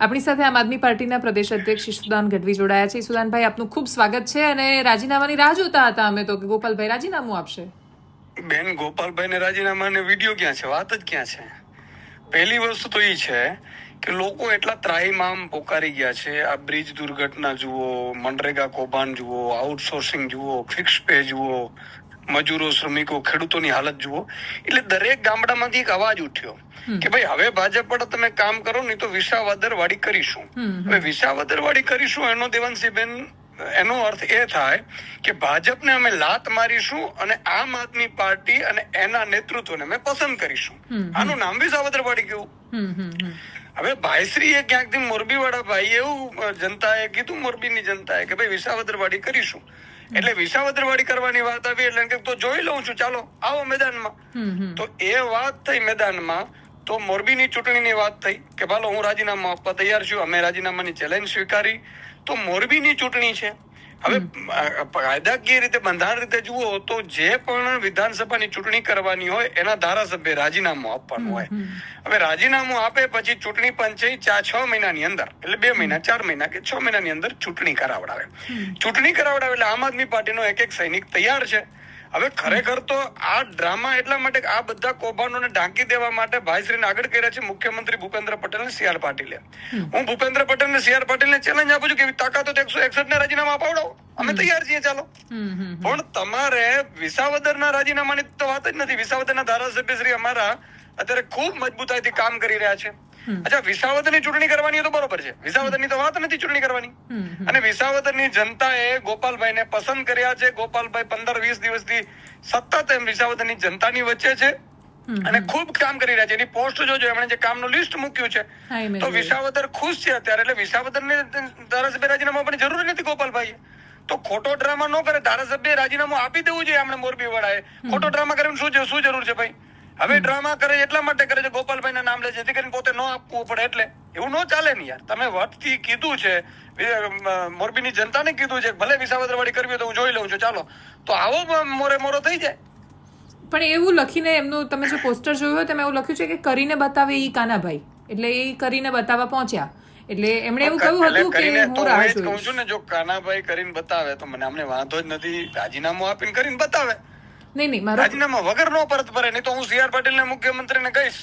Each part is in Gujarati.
આપણી સાથે આમ આદમી પાર્ટીના પ્રદેશ અધ્યક્ષ ઈશુદાન ગઢવી જોડાયા છે. ઈશુદાનભાઈ આપનું ખૂબ સ્વાગત છે અને રાજીનામાની રાહ જોતા હતા અમે તો ગોપાલભાઈ રાજીનામું આપશે. બેન ગોપાલભાઈ ને રાજીનામાને વીડિયો ક્યાં છે? વાત જ ક્યાં છે? પહેલી વસ્તુ તો એ છે કે લોકો એટલા ત્રાહીમામ પોકારી ગયા છે. આ બ્રિજ દુર્ઘટના જુઓ, મનરેગા કૌભાંડ જુઓ, આઉટસોર્સિંગ જુઓ, ફિક્સ પે જુઓ, મજૂરો, શ્રમિકો, ખેડૂતોની હાલત જુઓ. એટલે દરેક ગામડામાંથી એક અવાજ ઉઠ્યો. કે ભાઈ હવે ભાજપ પર તમે કામ કરો નહીં તો વિસાવદર વાળી કરીશું હવે વિસાવદર વાળી કરીશું એનો દેવાંશીબેન એનો અર્થ એ થાય કે ભાજપને અમે લાત મારીશું અને આમ આદમી પાર્ટી અને એના નેતૃત્વને અમે પસંદ કરીશું. આનું નામ વિસાવદર વાળી ગયું હવે ભાઈશ્રી એ ક્યાંકથી મોરબી વાળા ભાઈ એવું જનતાએ કીધું મોરબીની જનતાએ કે ભાઈ વિસાવદર વાળી કરીશું એટલે વિસાવદર વાળી કરવાની વાત આવી એટલે કે તો જોઈ લઉં છું ચાલો આવો મેદાનમાં. તો એ વાત થઈ મેદાનમાં તો મોરબીની ચૂંટણીની વાત થઈ કે ભાલો હું રાજીનામું આપવા તૈયાર છું અમે રાજીનામાની ચેલેન્જ સ્વીકારી. તો મોરબીની ચૂંટણી છે. હવે કાયદાકીય રીતે બંધારણ રીતે જુઓ તો જે પણ વિધાનસભાની ચૂંટણી કરવાની હોય એના ધારાસભ્ય રાજીનામું આપવાનું હોય. હવે રાજીનામું આપે પછી ચૂંટણી પંચે ચાર છ મહિનાની અંદર એટલે બે મહિના ચાર મહિના કે છ મહિનાની અંદર ચૂંટણી કરાવડાવે. ચૂંટણી કરાવડાવે એટલે આમ આદમી પાર્ટીનો એક એક સૈનિક તૈયાર છે. હવે ખરેખર તો આ ડ્રામા એટલા માટે આ બધા કૌભાંડોને ઢાંકી દેવા માટે ભાઈશ્રીને આગળ કર્યા છે મુખ્યમંત્રી ભૂપેન્દ્ર પટેલ ને સીઆર પાટીલે. હું ભૂપેન્દ્ર પટેલ ને સીઆર પાટીલ ને ચેલેન્જ આપું છું કે તાકાત તો એકસો એકસઠ ને રાજીનામા અપાવડાવો. અમે તૈયાર છીએ ચાલો. પણ તમારે વિસાવદરના રાજીનામાની તો વાત જ નથી. વિસાવદર ના ધારાસભ્ય શ્રી અમારા અત્યારે ખૂબ મજબૂતાઈથી કામ કરી રહ્યા છે. અચ્છા વિસાવદરની ચૂંટણી કરવાની તો બરોબર છે. વિસાવદરની તો વાત નથી ચૂંટણી કરવાની. અને વિસાવદરની જનતાએ ગોપાલભાઈને પસંદ કર્યા છે. ગોપાલભાઈ પંદર વીસ દિવસથી સતત એમ વિસાવદરની જનતાની વચ્ચે છે અને ખૂબ કામ કરી રહ્યા છે. એની પોસ્ટ જોજો એમણે જે કામનું લિસ્ટ મૂક્યું છે એ તો. વિસાવદર ખુશ છે અત્યારે. એટલે વિસાવદરને ધારાસભ્ય રાજીનામા પણ જરૂર નથી ગોપાલભાઈ તો ખોટો ડ્રામા ન કરે. ધારાસભ્ય રાજીનામું આપી દેવું જોઈએ આપણે મોરબી વડાએ. ખોટો ડ્રામા કરીને શું શું જરૂર છે ભાઈ? હવે ડ્રામા કરે એટલા માટે કરે છે ગોપાલભાઈ ના નામ લે છે જેથી કરીને પોતે ન આપવું પડે એટલે. એવું ન ચાલે ને યાર. તમે વટથી કીધું છે મોરબીની જનતાને કીધું છે ભલે વિસાવદર વાળી કરવી હોય તો હું જોઈ લઉં છું ચાલો. તો આવો મોરે મોરો થઈ જાય. પણ એવું લખીને એમનું તમે જે પોસ્ટર જોયું હોય તેમાં એવું લખ્યું છે કે કરીને બતાવે ઈ કાનાભાઈ. એટલે એ કરીને બતાવવા પહોંચ્યા. એટલે એમણે એવું કહ્યું હતું કે હું રાહ હું એ જ કહું જોઈશ. છું ને જો કાનાભાઈ કરીને બતાવે તો મને અમને વાંધો જ નથી રાજીનામું આપીને કરીને બતાવે. નહીં નહીં રાજીનામા વગર નો પરત ભરે, નહીં તો હું સીઆર પાટીલ ને મુખ્યમંત્રીને કહીશ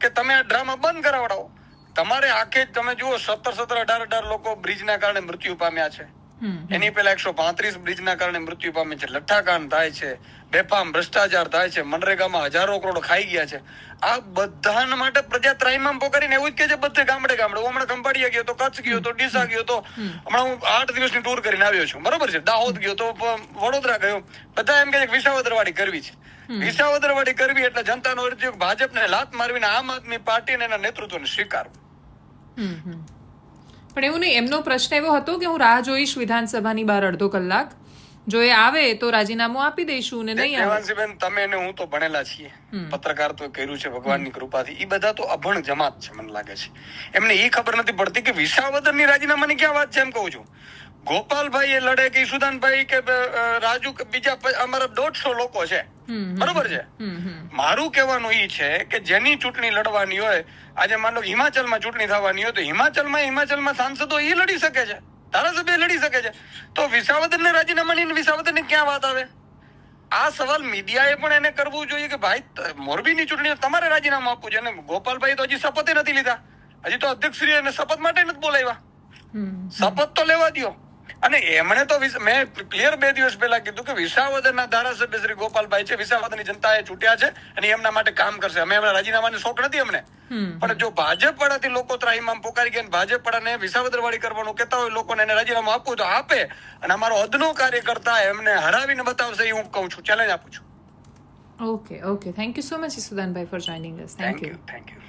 કે તમે આ ડ્રામા બંધ કરાવડાવો. તમારે આખે તમે જુઓ, સત્તર સત્તર, અઢાર અઢાર લોકો બ્રિજના કારણે મૃત્યુ પામ્યા છે. એની પેલા એકસો પાંત્રીસ બ્રિજના કારણે મૃત્યુ પામે છે લઠ્ઠાકાંડ થાય છે બેફામ ભ્રષ્ટાચાર થાય છે મનરેગામાં હજારો કરોડ ખાઈ ગયા છે. આ બધા માટે પ્રજા ત્રાઈમામ પોકારીને એવું જ કે છે બધે ગામડે ગામડે. હું હમણાં ખંભાળિયા ગયો તો કચ્છ ગયો તો ડીસા ગયો તો હમણાં હું આઠ દિવસની ટૂર કરીને આવ્યો છું. બરોબર છે? દાહોદ ગયો તો વડોદરા ગયો. બધા એમ કે વિસાવદરવાડી કરવી છે. વિસાવદરવાડી કરવી એટલે જનતાનો અરજી ભાજપને લાત મારવીને આમ આદમી પાર્ટી અને એના નેતૃત્વને સ્વીકારવું. પણ એવું નહીં એમનો પ્રશ્ન એવો હતો કે હું રાહ જોઈશ વિધાનસભાની બહાર અડધો કલાક. જો એ આવે તો રાજીનામું આપી દઈશું ને નહીં આવે. તમે અને હું તો ભણેલા છીએ. પત્રકાર તો કર્યું છે ભગવાનની કૃપાથી. એ બધા તો અભણ જમાત છે મને લાગે છે. એમને એ ખબર નથી પડતી કે વિસાવદરની રાજીનામાની ક્યાં વાત છે એમ કહું છું. ગોપાલભાઈ એ લડે કે ઈશુદાનભાઈ કે રાજુ બીજા અમારા દોઢસો લોકો છે. બરોબર છે? મારું કહેવાનું એ છે કે જેની ચૂંટણી લડવાની હોય આજે માનો હિમાચલમાં ચૂંટણી થવાની હોય તો હિમાચલમાં હિમાચલમાં સાંસદો એ લડી શકે છે. ધારાસભ્ય લડી શકે છે. તો વિસાવદરને રાજીનામાની ને વિસાવદરની ક્યાં વાત આવે? આ સવાલ મીડિયાએ પણ એને કરવું જોઈએ કે ભાઈ મોરબીની ચૂંટણી તમારે રાજીનામું આપવું છે અને ગોપાલભાઈ તો હજી શપથે નથી લીધા. હજી તો અધ્યક્ષશ્રી એને શપથ માટે નથી બોલાવ્યા. શપથ તો લેવા દ્યો. અને એમણે તો મેં ક્લિયર બે દિવસ પહેલા કીધું કે વિસાવદરના ધારાસભ્ય શ્રી ગોપાલભાઈ છે વિસાવદરની જનતાએ છૂટ્યા છે અને એમના માટે કામ કરશે. અમે એમના રાજીનામાની શોખ નથી અમને. પણ જો ભાજપ વાળાથી લોકો ત્રાહીમામ પોકારી ગયા ભાજપ વાળાને વિસાવદર વાળી કરવાનું કહેતા હોય લોકોને એને રાજીનામું આપવું તો આપે. અને અમારો અદનો કાર્યકર્તા એમને હરાવીને બતાવશે એ હું કહું છું ચેલેન્જ આપું છું. Okay okay thank you so much ઈસુદાનભાઈ for joining us thank you thank you